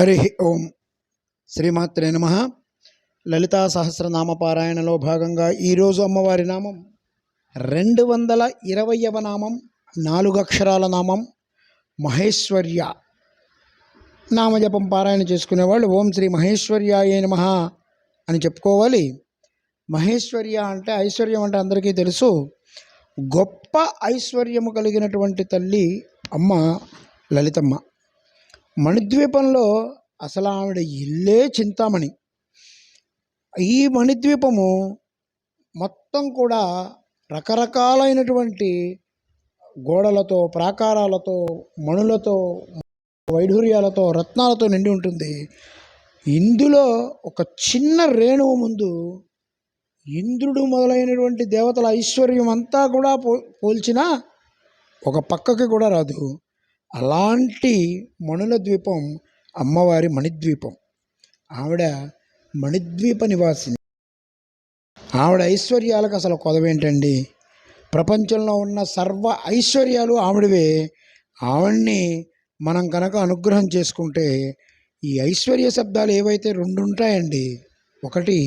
హరి ఓం. శ్రీమాత్రే నమ. లలితా సహస్రనామ పారాయణలో భాగంగా ఈరోజు అమ్మవారి నామం రెండు వందల ఇరవయవ నామం నాలుగు అక్షరాల నామం మహేశ్వర్య. నామజపం పారాయణ చేసుకునేవాళ్ళు ఓం శ్రీ మహేశ్వర్యాయ నమ అని చెప్పుకోవాలి. మహేశ్వర్య అంటే ఐశ్వర్యం అంటే అందరికీ తెలుసు. గొప్ప ఐశ్వర్యము కలిగినటువంటి తల్లి అమ్మ లలితమ్మ. మణిద్వీపంలో అసలు ఆవిడ ఇల్లే చింతామణి. ఈ మణిద్వీపము మొత్తం కూడా రకరకాలైనటువంటి గోడలతో ప్రాకారాలతో మణులతో వైఢూర్యాలతో రత్నాలతో నిండి ఉంటుంది. ఇందులో ఒక చిన్న రేణువు ముందు ఇంద్రుడు మొదలైనటువంటి దేవతల ఐశ్వర్యం అంతా కూడా పో పోల్చినా ఒక పక్కకి కూడా రాదు. అలాంటి మణుల ద్వీపం అమ్మవారి మణిద్వీపం. ఆవిడ మణిద్వీప నివాసిని. ఆవిడ ఐశ్వర్యాలకు అసలు కొదవేంటండి? ప్రపంచంలో ఉన్న సర్వ ఐశ్వర్యాలు ఆవిడవే. ఆవిడ్ని మనం కనుక అనుగ్రహం చేసుకుంటే ఈ ఐశ్వర్య శబ్దాలు ఏవైతే రెండు ఉంటాయండి ఒకటి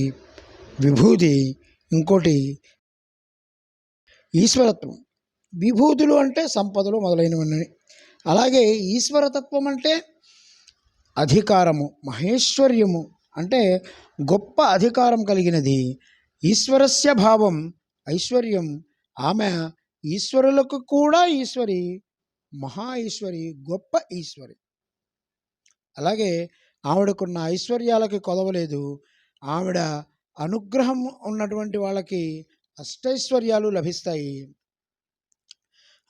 విభూతి ఇంకోటి ఈశ్వరత్వం. విభూతులు అంటే సంపదలు మొదలైనవన్నీ అలాగే ఈశ్వరతత్వం అంటే అధికారము మహేశ్వర్యము. అంటే గొప్ప అధికారం కలిగినది ఈశ్వరస్య భావం ఐశ్వర్యం. ఆమె ఈశ్వరులకు కూడా ఈశ్వరి మహా ఈశ్వరి గొప్ప ఈశ్వరి. అలాగే ఆవిడకున్న ఐశ్వర్యాలకి కొదవలేదు. ఆవిడ అనుగ్రహం ఉన్నటువంటి వాళ్ళకి అష్టైశ్వర్యాలు లభిస్తాయి.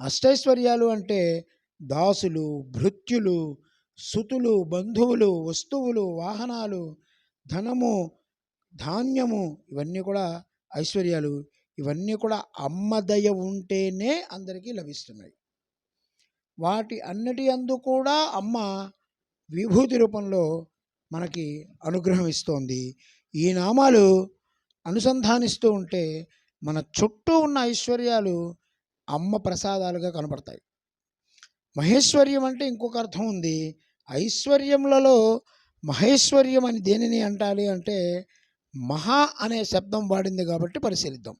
అష్టైశ్వర్యాలు అంటే దాసులు భృత్యులు సుతులు బంధువులు వస్తువులు వాహనాలు ధనము ధాన్యము ఇవన్నీ కూడా ఐశ్వర్యాలు. ఇవన్నీ కూడా అమ్మ దయ ఉంటేనే అందరికీ లభిస్తున్నాయి. వాటి అన్నిటి అందు కూడా అమ్మ విభూతి రూపంలో మనకి అనుగ్రహం ఇస్తోంది. ఈ నామాలు అనుసంధానిస్తూ ఉంటే మన చుట్టూ ఉన్న ఐశ్వర్యాలు అమ్మ ప్రసాదాలుగా కనపడతాయి. మహేశ్వర్యం అంటే ఇంకొక అర్థం ఉంది. ఐశ్వర్యములలో మహేశ్వర్యం అని దేనిని అంటాలి అంటే మహా అనే శబ్దం వాడింది కాబట్టి పరిశీలిద్దాం.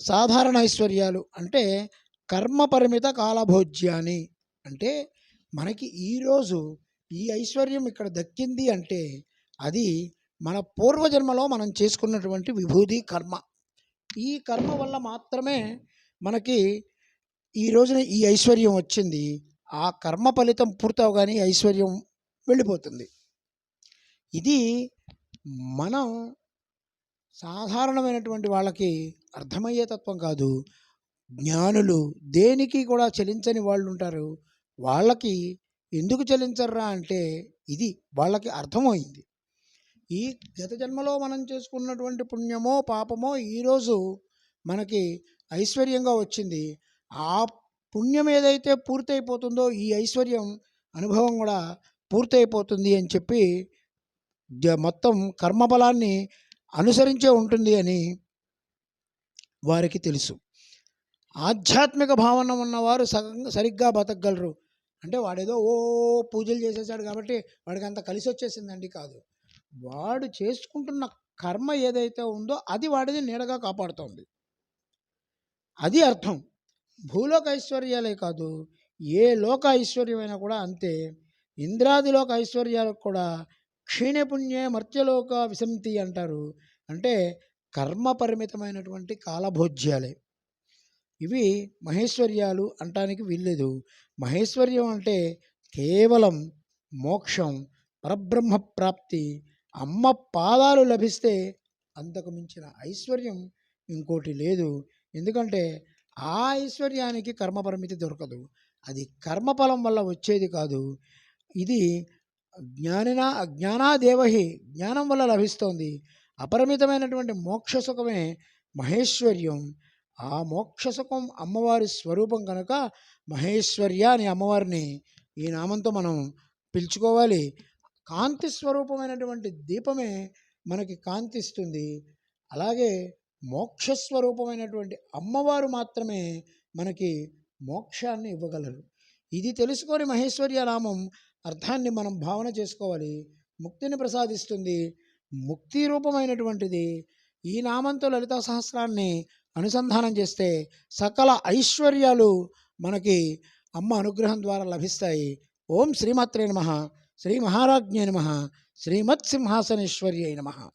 సాధారణ ఐశ్వర్యాలు అంటే కర్మ పరిమిత కాలభోజ్యాన్ని అంటే మనకి ఈరోజు ఈ ఐశ్వర్యం ఇక్కడ దక్కింది అంటే అది మన పూర్వజన్మలో మనం చేసుకున్నటువంటి విభూతి కర్మ. ఈ కర్మ వల్ల మాత్రమే మనకి ఈ రోజున ఈ ఐశ్వర్యం వచ్చింది ఆ కర్మ ఫలితం పూర్తవగానే ఐశ్వర్యం వెళ్ళిపోతుంది. ఇది మనం సాధారణమైనటువంటి వాళ్ళకి అర్థమయ్యే తత్వం కాదు. జ్ఞానులు దేనికి కూడా చలించని వాళ్ళు ఉంటారు. వాళ్ళకి ఎందుకు చలించర్రా అంటే ఇది వాళ్ళకి అర్థమైంది. ఈ గత జన్మలో మనం చేసుకున్నటువంటి పుణ్యమో పాపమో ఈరోజు మనకి ఐశ్వర్యంగా వచ్చింది. ఆ పుణ్యం ఏదైతే పూర్తయిపోతుందో ఈ ఐశ్వర్యం అనుభవం కూడా పూర్తయిపోతుంది అని చెప్పి మొత్తం కర్మబలాన్ని అనుసరించే ఉంటుంది అని వారికి తెలుసు. ఆధ్యాత్మిక భావన ఉన్నవారు సరిగ్గా బతకగలరు. అంటే వాడేదో ఓ పూజలు చేసేసాడు కాబట్టి వాడికి అంత కలిసి వచ్చేసిందండి కాదు. వాడు చేసుకుంటున్న కర్మ ఏదైతే ఉందో అది వాడిని నీడగా కాపాడుతోంది. అది అర్థం. భూలోక ఐశ్వర్యాలే కాదు ఏ లోక ఐశ్వర్యమైనా కూడా అంతే. ఇంద్రాదిలోక ఐశ్వర్యాలకు కూడా క్షీణపుణ్యే మర్త్యలోక విసంతి అంటారు. అంటే కర్మ పరిమితమైనటువంటి కాలభోజ్యాలే. ఇవి మహేశ్వర్యాలు అంటానికి వీల్లేదు. మహేశ్వర్యం అంటే కేవలం మోక్షం పరబ్రహ్మ ప్రాప్తి అమ్మ పాదాలు లభిస్తే అంతకు మించిన ఐశ్వర్యం ఇంకోటి లేదు. ఎందుకంటే ఆ ఐశ్వర్యానికి కర్మ పరిమితి దొరకదు. అది కర్మఫలం వల్ల వచ్చేది కాదు. ఇది జ్ఞానినా జ్ఞానాదేవహి జ్ఞానం వల్ల లభిస్తోంది. అపరిమితమైనటువంటి మోక్ష సుఖమే మహేశ్వర్యం. ఆ మోక్ష సుఖం అమ్మవారి స్వరూపం కనుక మహేశ్వర్య అని అమ్మవారిని ఈ నామంతో మనం పిలుచుకోవాలి. కాంతి స్వరూపమైనటువంటి దీపమే మనకి కాంతిస్తుంది. అలాగే మోక్షస్వరూపమైనటువంటి అమ్మవారు మాత్రమే మనకి మోక్షాన్ని ఇవ్వగలరు. ఇది తెలుసుకొని మహేశ్వర్య నామం అర్థాన్ని మనం భావన చేసుకోవాలి. ముక్తిని ప్రసాదిస్తుంది. ముక్తి రూపమైనటువంటిది ఈ నామంతో లలితా సహస్రాన్ని అనుసంధానం చేస్తే సకల ఐశ్వర్యాలు మనకి అమ్మ అనుగ్రహం ద్వారా లభిస్తాయి. ఓం శ్రీమాత్రే నమ. శ్రీ మహారాజ్ఞే నమ. శ్రీమత్ సింహాసనేశ్వర్యై నమ.